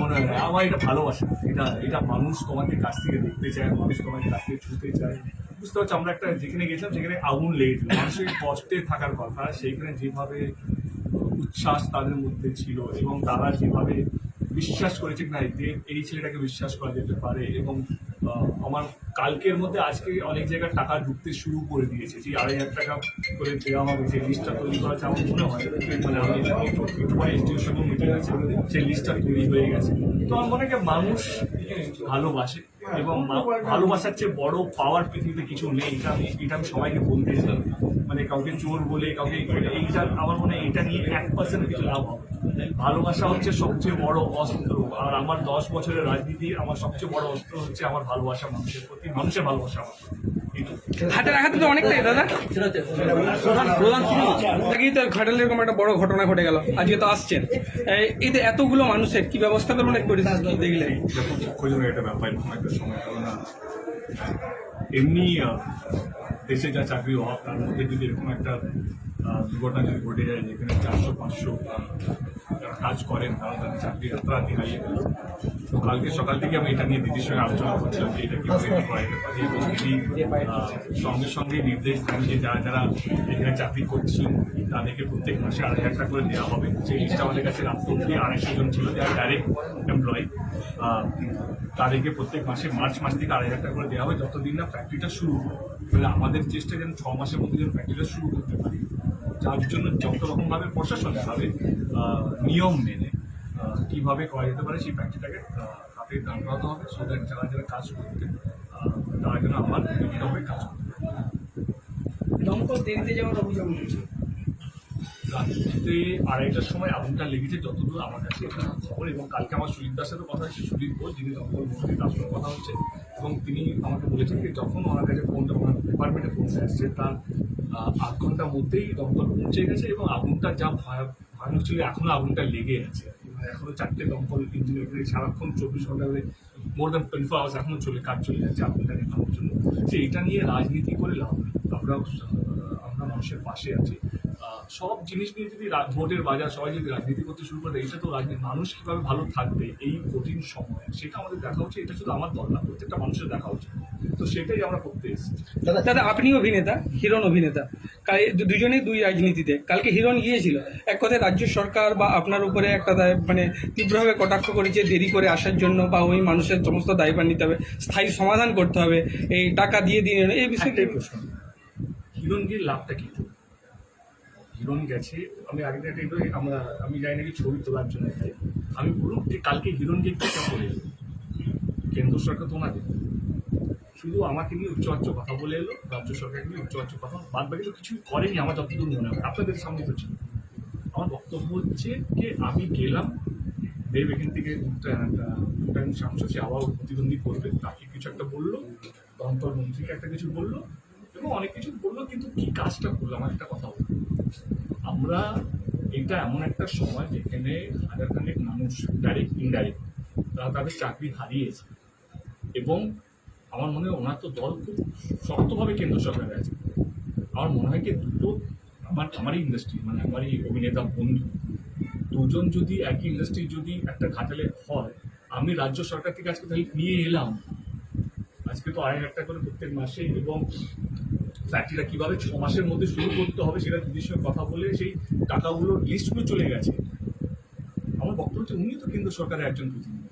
মনে হয়, আমার এটা ভালোবাসা। এটা এটা মানুষ তোমাকে কাছ থেকে দেখতে চায়, মানুষ তোমাকে কাছ থেকে ছুটতে চায়। বুঝতে পারছি? আমরা একটা যেখানে গেছিলাম সেখানে আগুন লেগেছিল। মানুষের কষ্টে থাকার কথা, সেইখানে যেভাবে উচ্ছ্বাস তাদের মধ্যে ছিল এবং তারা যেভাবে বিশ্বাস করেছে না এই ছেলেটাকে বিশ্বাস করা যেতে পারে এবং আমার কালকের মধ্যে আজকে অনেক জায়গায় টাকা ঢুকতে শুরু করে দিয়েছে। যে আড়াই হাজার টাকা করে দেওয়া হবে সেই লিস্টটা তৈরি করা আমার মনে হয় মানে আমি সঙ্গে মিটিং আছে, সেই লিস্টটা তৈরি হয়ে গেছে। তো আমার মনে হয় মানুষ ভালোবাসে এবং ভালোবাসার চেয়ে বড় পাওয়ার পৃথিবীতে কিছু নেই। এটা আমি এটা আমি সবাইকে বলতে চাই। মানে কাউকে চোর বলে, কাউকে এইটা, আমার মনে হয় এটা নিয়ে এক পার্সেন্ট কিছু লাভ হবে। ভালোবাসা হচ্ছে সবচেয়ে বড় অস্ত্র। আর আমার দশ বছরের রাজনীতি আমার সবচেয়ে বড় অস্ত্র হচ্ছে আমার ভালোবাসা মানুষের প্রতি। মানুষের ভালোবাসা আমার হাতের আঘাত তো অনেকটাই দাদা। প্রধান আগেই তো ঘাটালে এরকম একটা বড় ঘটনা ঘটে গেল। আজকে তো আসছেন। এই- এই যে এতগুলো মানুষের কি ব্যবস্থা করবেন এক পরিস্থিতি কি দেখলেন যখন দুঃখজনক একটা ব্যাপার এরকম একটা সময় কারণ এমনি দেশে যা চাকরি হওয়া তার মধ্যে যদি এরকম একটা দুর্ঘটনা যদি ঘটে যায়, যেখানে চারশো, পাঁচশো যারা কাজ করেন, তারা তাদের চাকরি রাতারাতি হারিয়ে গেল। তো কালকে সকাল থেকে আমি এটা নিয়ে দিদির সঙ্গে আলোচনা করছিলাম যে এটা কীভাবে করা যেতে পারে এবং সঙ্গে সঙ্গে নির্দেশ দেন যে যারা যারা এখানে চাকরি করছেন তাদেরকে প্রত্যেক মাসে আড়াই হাজার টাকা করে দেওয়া হবে। সেই লিস্টটা আমাদের কাছে রাত আড়াইশো জন ছিল, যারা ডাইরেক্ট এমপ্লয় তাদেরকে প্রত্যেক মাসে মার্চ মাস থেকে আড়াই হাজার টাকা করে দেওয়া হবে যতদিন না ফ্যাক্টরিটা শুরু হবে মানে আমাদের চেষ্টা যেন ছ মাসের মধ্যে যেন ফ্যাক্টরিটা শুরু করতে পারি। যার জন্য যত রকমভাবে প্রশাসনভাবে আহ, নিয়ম মেনে কীভাবে করা যেতে পারে সেই ফ্যাক্টরিটাকে হাতে দাঁড় করাতে হবে। সো দ্যাট যারা যারা কাজ করতে তারা যেন আমার বিভিন্নভাবে কাজ করতে দমকল দেরিতে যাওয়ার অভিযোগ উঠেছে। রাত্রিতে আড়াইটার সময় আগুনটা লেগেছে যতদূর আমার কাছে খবর এবং কালকে আমার সুজিত দাসের সাথে কথা হচ্ছে সুজিত বোস যিনি দমকল মন্ত্রী তার সঙ্গে কথা হচ্ছে এবং তিনি আমাকে বলেছেন যে যখন ওনার কাছে ফোন যখন ডিপার্টমেন্টে ফোন আসছে তার আধ ঘণ্টার মধ্যেই দমকল পৌঁছে গেছে এবং আগুনটা যা ভয়া- ভয়ানক ছিল এখনও আগুনটা লেগে আছে। এখনও চারটে দমকল ইঞ্জিনিয়ার সারাক্ষণ চব্বিশ ঘণ্টা ধরে more than twenty four hours এখনও চলে, কাজ চলে যাচ্ছে আগুনটা নেভানোর জন্য। সে এটা নিয়ে রাজনীতি করে লাভ আমরা আমরা মানুষের পাশে আছি। সব জিনিস নিয়ে যদি ভোটের বাজার সবাই যদি রাজনীতি করতে শুরু করে এটা তো রাজনীতি মানুষ কীভাবে ভালো থাকবে এই কঠিন সময়? সেটা আমাদের দেখা উচিত এটা শুধু আমার দল না প্রত্যেকটা মানুষের দেখা উচিত। তো সেটাই আমরা করতে এসেছি। দাদা আপনি অভিনেতা হিরণ অভিনেতা। কাল দুজনেই দুই রাজনীতিতে। কালকে হিরণ গিয়েছিল। এক কথায় রাজ্য সরকার বা আপনার উপরে একটা মানে তীব্রভাবে কটাক্ষ করেছে দেরি করে আসার জন্য বা ওই মানুষের সমস্ত দায়ভার নিতে হবে স্থায়ী সমাধান করতে হবে এই টাকা দিয়ে দিন এই বিষয়ে প্রশ্ন। হিরণগির লাভটা কি? হিরণ গেছে। আমি আগে একটা আমরা আমি যাই নাকি ছবি তোলার জন্য। আমি বলুন যে কালকে হিরণকে কি করে এলো? কেন্দ্র সরকার তো ওনাদের শুধু আমাকে নিয়ে উচ্চবাচ্য কথা বলে এলো, রাজ্য সরকারকে নিয়ে উচ্চবাচ্য কথা। বাদ বাকি তো কিছু করেনি, আমার যতদূর মনে হয়। আপনাদের সামনে তো ছিল। আমার বক্তব্য হচ্ছে যে আমি গেলাম, দেব এখান থেকে সাংসদ, সে আবার প্রতিদ্বন্দ্বী করবে। তাকে কিছু একটা বলল দমকল মন্ত্রীকে একটা কিছু বলল, এবং অনেক কিছু বলল, কিন্তু কি কাজটা করল, আমার একটা কথা বলল আমরা এটা এমন একটা সময় যেখানে হাজার খানেক মানুষ ডাইরেক্ট ইনডাইরেক্ট তারা তাদের চাকরি হারিয়েছে। এবং আমার মনে হয় ওনার তো দল খুব শক্তভাবে কেন্দ্র সরকারে আছে। আমার মনে হয় কি দুটো, আমার, আমারই ইন্ডাস্ট্রি মানে আমারই অভিনেতা বন্ধু, দুজন যদি একই ইন্ডাস্ট্রি যদি একটা ঘাটালে হয়, আমি রাজ্য সরকার থেকে আজকে তাহলে নিয়ে এলাম। আজকে তো আড়াই টাকা করে প্রত্যেক মাসে এবং ফ্যাক্টরিটা কীভাবে ছ মাসের মধ্যে শুরু করতে হবে সেটা দিদির সঙ্গে কথা বলে সেই টাকাগুলোর লিস্টগুলো চলে গেছে। আমার বক্তব্য হচ্ছে, উনি তো কেন্দ্র সরকারের একজন প্রতিনিধি।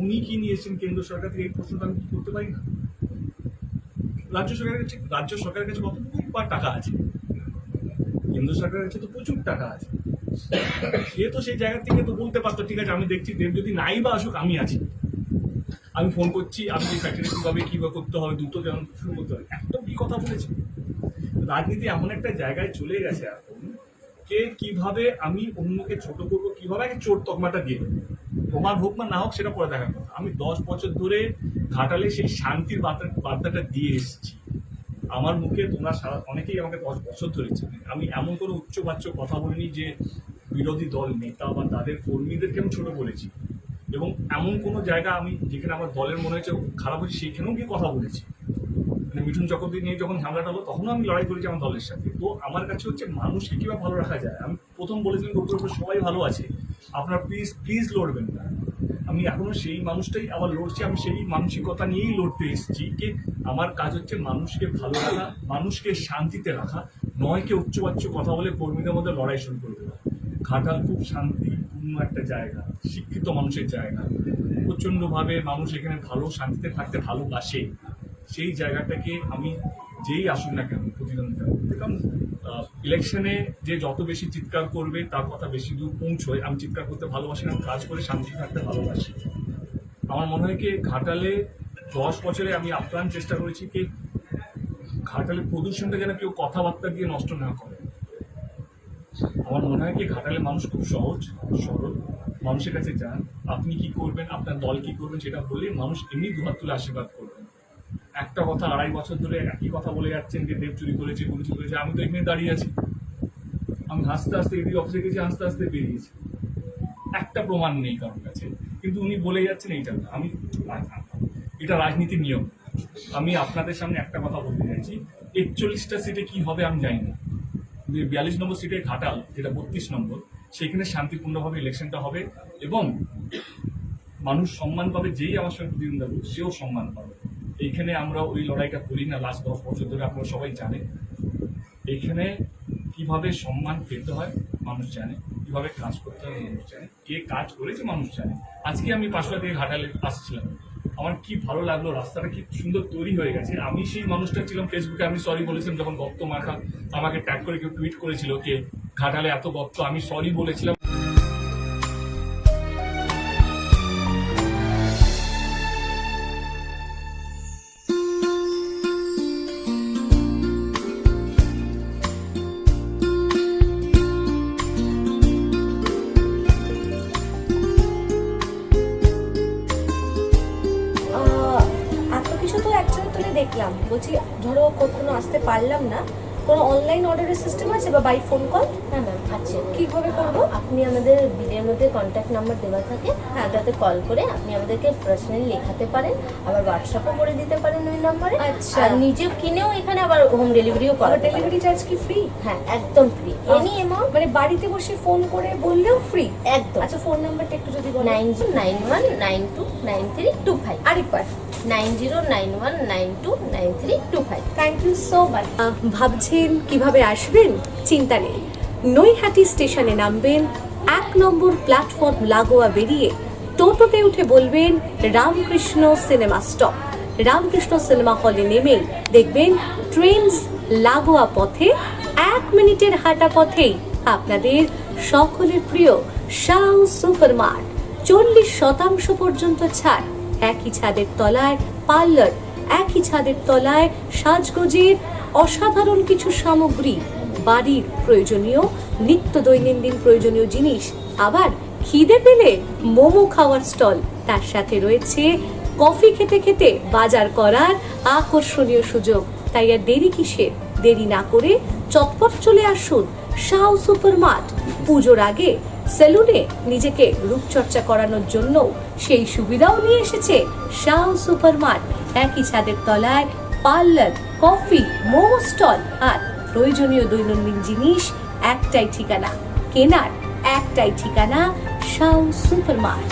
উনি কি নিয়েছেন কেন্দ্র সরকার থেকে? এই প্রশ্নটা আমি কি করতে পারি না? রাজ্য সরকারের কাছে রাজ্য সরকারের কাছে কতটুকু বা টাকা আছে। কেন্দ্র সরকারের কাছে তো প্রচুর টাকা আছে। সে তো সেই জায়গা থেকে তো বলতে পারতো, ঠিক আছে, আমি দেখছি, দেব যদি নাই বা আসুক, আমি আছি। আমি ফোন করছি আপনি ফ্যাক্টরি কীভাবে কীভাবে করতে হবে, দ্রুত যেমন শুরু করতে হবে কি কথা বলেছে? রাজনীতি এমন একটা জায়গায় চলে গেছে এখন কে কীভাবে আমি অন্যকে ছোট করব, কীভাবে আগে চোর তকমাটা দিয়ে। প্রমাণ হোক বা না হোক, সেটা পরে দেখার কথা। আমি দশ বছর ধরে ঘাটালে সেই শান্তির বার্তা, বার্তাটা দিয়ে এসেছি। আমার মুখে তোমরা সারা, অনেকেই আমাকে দশ বছর ধরে আমি এমন কোনো উচ্চবাচ্য কথা বলিনি যে বিরোধী দল, নেতা বা তাদের কর্মীদেরকে আমি ছোট বলেছি। এবং এমন কোনো জায়গা আমি যেখানে আমার দলের মনে হয়েছে খারাপ হয়েছে সেইখানেও গিয়ে কথা বলেছি। মিঠুন চক্রবর্তী নিয়ে যখন ঝামেলাটা হলো, তখনও আমি লড়াই করেছি আমার দলের সাথে। তো আমার কাছে হচ্ছে মানুষকে কীভাবে ভালো রাখা যায়। আমি প্রথম বলেছিলাম উপর সবাই ভালো আছে। আপনারা প্লিজ প্লিজ লড়বেন না। আমি এখনও সেই মানুষটাই আবার লড়ছি, আমি সেই মানসিকতা নিয়েই লড়তে এসেছি যে আমার কাজ হচ্ছে মানুষকে ভালো রাখা, মানুষকে শান্তিতে রাখা, নয় কে উচ্চবাচ্য কথা বলে কর্মীদের মধ্যে লড়াই শুরু করে দেওয়া। ঘাটাল খুব শান্তিপূর্ণ একটা জায়গা, শিক্ষিত মানুষের জায়গা। প্রচণ্ডভাবে মানুষ এখানে ভালো শান্তিতে থাকতে ভালোবাসে। সেই জায়গাটাকে আমি যেই আসুন না কেন, প্রতিদ্বন্দ্বিতা। কারণ ইলেকশনে যে যত বেশি চিৎকার করবে, তার কথা বেশি দূর পৌঁছয়। আমি চিৎকার করতে ভালোবাসি না কাজ করে শান্তি থাকতে ভালোবাসি। আমার মনে হয় কি, ঘাটালে দশ বছরে আমি আপ্রাণ চেষ্টা করেছি কি ঘাটালে প্রদূষণটা যেন কেউ কথাবার্তা দিয়ে নষ্ট না করে। আমার মনে হয় কি, ঘাটালে মানুষ খুব সহজ, সরল। মানুষের কাছে যান, আপনি কি করবেন, আপনার দল কি করবেন, সেটা বললে মানুষ এমনি দুহাত তুলে আশীর্বাদ করবেন একটা কথা আড়াই বছর ধরে একই কথা বলে যাচ্ছেন যে দেব চুরি করেছে গুলি চুরি করেছে, আমি তো এখানে দাঁড়িয়ে আছি। আমি হাসতে হাসতে এদিকে অফিসে গেছি, হাসতে হাসতে বেরিয়েছি একটা প্রমাণ নেই কারোর কাছে। কিন্তু উনি বলে যাচ্ছেন এইটা না। আমি এটা রাজনীতির নিয়ম। আমি আপনাদের সামনে একটা কথা বলতে চাইছি। একচল্লিশটা সিটে কি হবে আমি জানি না। বিয়াল্লিশ নম্বর সিটে ঘাটাল, যেটা বত্রিশ নম্বর, সেখানে শান্তিপূর্ণভাবে ইলেকশনটা হবে এবং মানুষ সম্মান পাবে, যেই আমার সঙ্গে প্রতিদ্বন্দ্বিতা সেও সম্মান পাবে। এইখানে আমরা ওই লড়াইটা করি না লাস্ট দশ বছর ধরে আপনারা সবাই জানেন। এইখানে কীভাবে সম্মান পেতে হয় মানুষ জানে, কীভাবে কাজ করতে হয় মানুষ জানে, কে কাজ করেছে মানুষ জানে। আজকে আমি পাশলা থেকে ঘাটালে আসছিলাম। আমার কি ভালো লাগল, রাস্তাটা কি সুন্দর তৈরি হয়ে গেছে। আমি সেই মানুষটা ছিলাম ফেসবুকে আমি সরি বলেছিলাম, যখন গপ্ত মার্কা আমাকে ট্যাগ করে কেউ টুইট করেছিল, কে ঘাটালে এত গপ্ত আমি সরি বলেছিলাম। বলছি ধরো কখনো আসতে পারলাম না কোনো অনলাইন অর্ডারের সিস্টেম আছে বা বাই ফোন কল হ্যাঁ ম্যাম আছে। কীভাবে করব? আপনি আমাদের বিলের মধ্যে কন্ট্যাক্ট নাম্বার দেওয়া থাকে হ্যাঁ। ওটাতে কল করে আপনি আমাদেরকে পার্সোনালি লেখাতে পারেন আবার হোয়াটসঅ্যাপও করে দিতে পারেন ওই নাম্বারে আচ্ছা। নিজে কিনেও এখানে আবার হোম ডেলিভারিও করা ডেলিভারি চার্জ কি ফ্রি হ্যাঁ একদম ফ্রি এনি অ্যামাউন্ট মানে বাড়িতে বসে ফোন করে বললেও ফ্রি একদম। আচ্ছা ফোন নাম্বারটা একটু যদি nine zero nine one nine two nine three two five আরেকবার। Nine zero nine one nine two nine three two five. Thank you so much ভাবছেন কীভাবে আসবেন? চিন্তা নেই। নৈহাটি স্টেশনে নামবেন এক নম্বর প্ল্যাটফর্ম লাগোয়া বেরিয়ে টোটোতে উঠে বলবেন Ramakrishna cinema stop. Ramakrishna cinema হলে নেমেই দেখবেন ট্রেন্স লাগোয়া পথে এক মিনিটের হাঁটা পথেই আপনাদের সকলের প্রিয় শাউ সুপার মার্ট চল্লিশ শতাংশ পর্যন্ত ছাড়। একই ছাদের তলায় পার্লার, একই ছাদের তলায় সাজগোজের অসাধারণ কিছু সামগ্রী, বাড়ির প্রয়োজনীয়, নিত্য দৈনন্দিন প্রয়োজনীয় জিনিস, আবার খিদে পেলে মোমো খাওয়ার স্টল। তার সাথে রয়েছে কফি খেতে খেতে বাজার করার আকর্ষণীয় সুযোগ। তাই আর দেরি কিসের দেরি না করে চটপট চলে আসুন শাও সুপার মার্ট পুজোর আগে সেলুনে নিজেকে রূপচর্চা করানোর জন্য সেই সুবিধাও নিয়ে এসেছে শাহ সুপার মার্ট একই ছাদের তলায় পার্লার, কফি, মোমো স্টল আর প্রয়োজনীয় দৈনন্দিন জিনিস একটাই ঠিকানা, কেনার একটাই ঠিকানা শাহ সুপার মার্ট